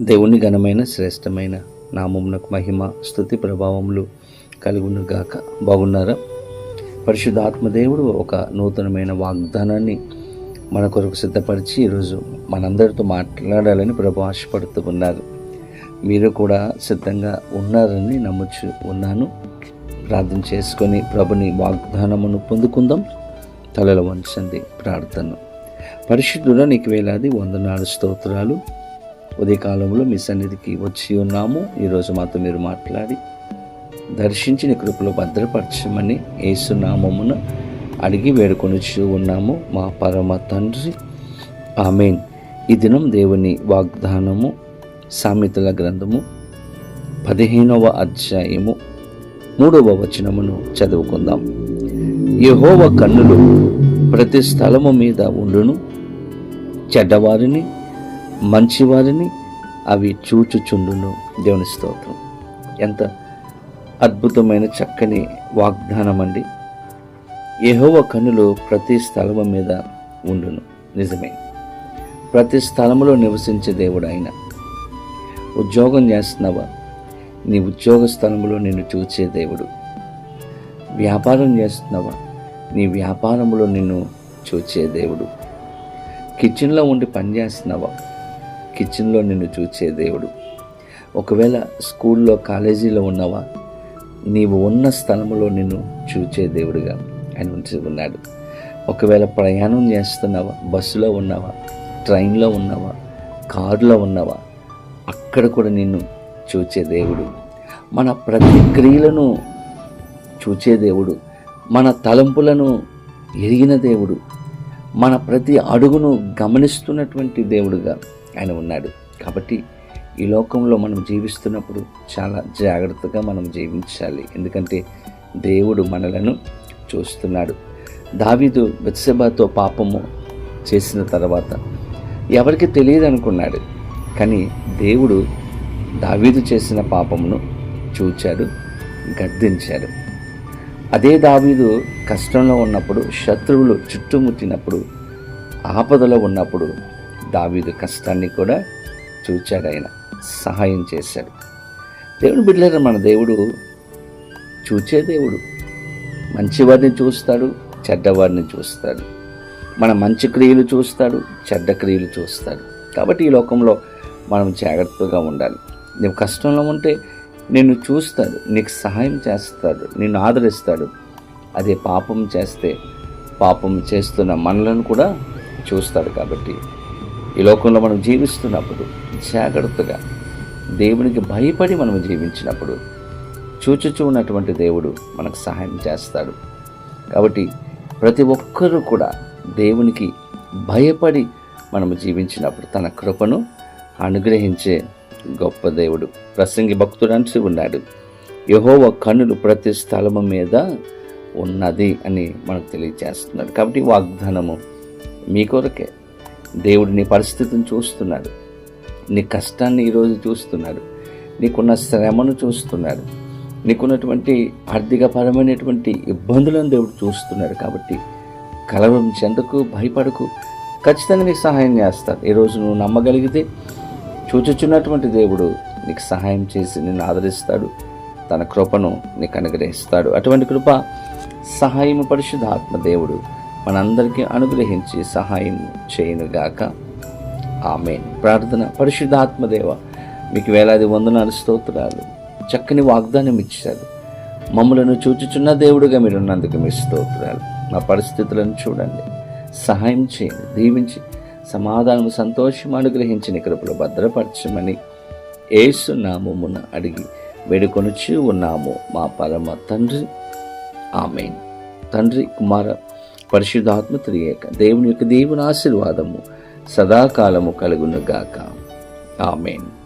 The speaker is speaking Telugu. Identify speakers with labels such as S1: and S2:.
S1: దేవుని ఘనమైన శ్రేష్టమైన నామమునకు మహిమ స్థుతి ప్రభావములు కలుగునుగాక. బాగున్నారా? పరిశుద్ధాత్మదేవుడు ఒక నూతనమైన వాగ్దానాన్ని మన కొరకు సిద్ధపరిచి ఈరోజు మనందరితో మాట్లాడాలని ప్రభు ఆశపడుతూ ఉన్నారు. మీరు కూడా సిద్ధంగా ఉన్నారని నమ్ముచు ఉన్నాను. ప్రార్థన చేసుకొని ప్రభుని వాగ్దానమును పొందుకుందాం. తలలు వంచండి ప్రార్థన. పరిశుద్ధుడ నీకు వేలాది వందనాలు స్తోత్రాలు. ఉదయకాలంలో మీ సన్నిధికి వచ్చి ఉన్నాము. ఈరోజు మాతో మీరు మాట్లాడి దర్శించిన నీ కృపలో భద్రపరచమని ఏసునామమున అడిగి వేడుకొనిచూ ఉన్నాము. మా పరమ తండ్రి. ఆమెన్. ఈ దినం దేవుని వాగ్దానము సామెతల గ్రంథము పదిహేనవ అధ్యాయము మూడవ వచనమును చదువుకుందాం. యహోవ కన్నులు ప్రతి స్థలము మీద ఉండును. చెడ్డవారిని మంచివారిని అవి చూచుచుండును. దేవుని స్తోత్రం. ఎంత అద్భుతమైన చక్కని వాగ్దానం అండి ఏహోవ కన్నులు ప్రతి స్థలము మీద ఉండును. నిజమే. ప్రతి స్థలములో నివసించే దేవుడు ఆయన ఉద్యోగం చేస్తున్నావా నీ ఉద్యోగ స్థలంలో నిన్ను చూచే దేవుడు. వ్యాపారం చేస్తున్నావా నీ వ్యాపారంలో నిన్ను చూచే దేవుడు. కిచెన్లో ఉండి పని చేస్తున్నావా కిచెన్లో నిన్ను చూచే దేవుడు. ఒకవేళ స్కూల్లో కాలేజీలో ఉన్నావా నీవు ఉన్న స్థలంలో నిన్ను చూచే దేవుడుగా ఆయన ఉన్నాడు. ఒకవేళ ప్రయాణం చేస్తున్నావా బస్సులో ఉన్నావా ట్రైన్లో ఉన్నావా కారులో ఉన్నావా అక్కడ కూడా నిన్ను చూచే దేవుడు. మన ప్రతి క్రియలను చూచే దేవుడు. మన తలంపులను ఎరిగిన దేవుడు. మన ప్రతి అడుగును గమనిస్తున్నటువంటి దేవుడుగా ఆయన ఉన్నాడు. కాబట్టి ఈ లోకంలో మనం జీవిస్తున్నప్పుడు చాలా జాగ్రత్తగా మనం జీవించాలి. ఎందుకంటే దేవుడు మనలను చూస్తున్నాడు. దావీదు బత్సెబాతో పాపము చేసిన తర్వాత ఎవరికి తెలియదు అనుకున్నాడు కానీ దేవుడు దావీదు చేసిన పాపమును చూచాడు గద్దించాడు. అదే దావీదు కష్టంలో ఉన్నప్పుడు శత్రువులు చుట్టుముట్టినప్పుడు ఆపదలో ఉన్నప్పుడు దావీదు కష్టాన్ని కూడా చూచాడు ఆయన. సహాయం చేశాడు. దేవుడు బిడ్డలేరు మన దేవుడు చూచే దేవుడు. మంచివారిని చూస్తాడు చెడ్డవారిని చూస్తాడు. మన మంచి క్రియలు చూస్తాడు చెడ్డ క్రియలు చూస్తాడు. కాబట్టి ఈ లోకంలో మనం జాగ్రత్తగా ఉండాలి. నువ్వు కష్టంలో ఉంటే నిన్ను చూస్తాడు నీకు సహాయం చేస్తాడు నిన్ను ఆదరిస్తాడు. అదే పాపం చేస్తే పాపం చేస్తున్న మనలను కూడా చూస్తాడు కాబట్టి ఈ లోకంలో మనం జీవిస్తున్నప్పుడు జాగ్రత్తగా దేవునికి భయపడి మనం జీవించినప్పుడు చూచుచూ ఉన్నటువంటి దేవుడు మనకు సహాయం చేస్తాడు. కాబట్టి ప్రతి ఒక్కరూ కూడా దేవునికి భయపడి మనము జీవించినప్పుడు తన కృపను అనుగ్రహించే గొప్ప దేవుడు ప్రసంగి భక్తుడు అంటూ ఉన్నాడు. యహోవ కన్నులు ప్రతి స్థలము మీద ఉన్నది అని మనకు తెలియజేస్తున్నాడు. కాబట్టి వాగ్దానము మీ కొరకే. దేవుడు నీ పరిస్థితిని చూస్తున్నాడు. నీ కష్టాన్ని ఈరోజు చూస్తున్నాడు. నీకున్న శ్రమను చూస్తున్నాడు. నీకున్నటువంటి ఆర్థికపరమైనటువంటి ఇబ్బందులను దేవుడు చూస్తున్నాడు కాబట్టి కలవరం చెందకు భయపడకు. ఖచ్చితంగా నీకు సహాయం చేస్తాడు. ఈరోజు నువ్వు నమ్మగలిగితే చూచుచున్నటువంటి దేవుడు నీకు సహాయం చేసి నిన్ను ఆదరిస్తాడు. తన కృపను నీకు అనుగ్రహిస్తాడు. అటువంటి కృప సహాయం పరిశుద్ధాత్మ దేవుడు మనందరికీ అనుగ్రహించి సహాయం చేయనుగాక. ఆమె ప్రార్థన పరిశుద్ధాత్మదేవ మీకు వేలాది వందనాలు స్తోత్రాలు చక్కని వాగ్దానం ఇచ్చారు. మమ్మలను చూచుచున్న దేవుడుగా మీరు ఉన్నందుకు మీ స్తోత్రాలు. నా పరిస్థితులను చూడండి. సహాయం చేయండి. దీవించి సమాధానం సంతోషం అనుగ్రహించిన కృపలు భద్రపరచమని ఏసునామమున అడిగి వేడుకొనుచి ఉన్నాము మా పరమ తండ్రి. ఆమెన్. తండ్రి కుమార పరిశుద్ధాత్మ త్రియేక దేవుని యొక్క దేవుని ఆశీర్వాదము సదాకాలము కలుగునుగాక ఆమెన్.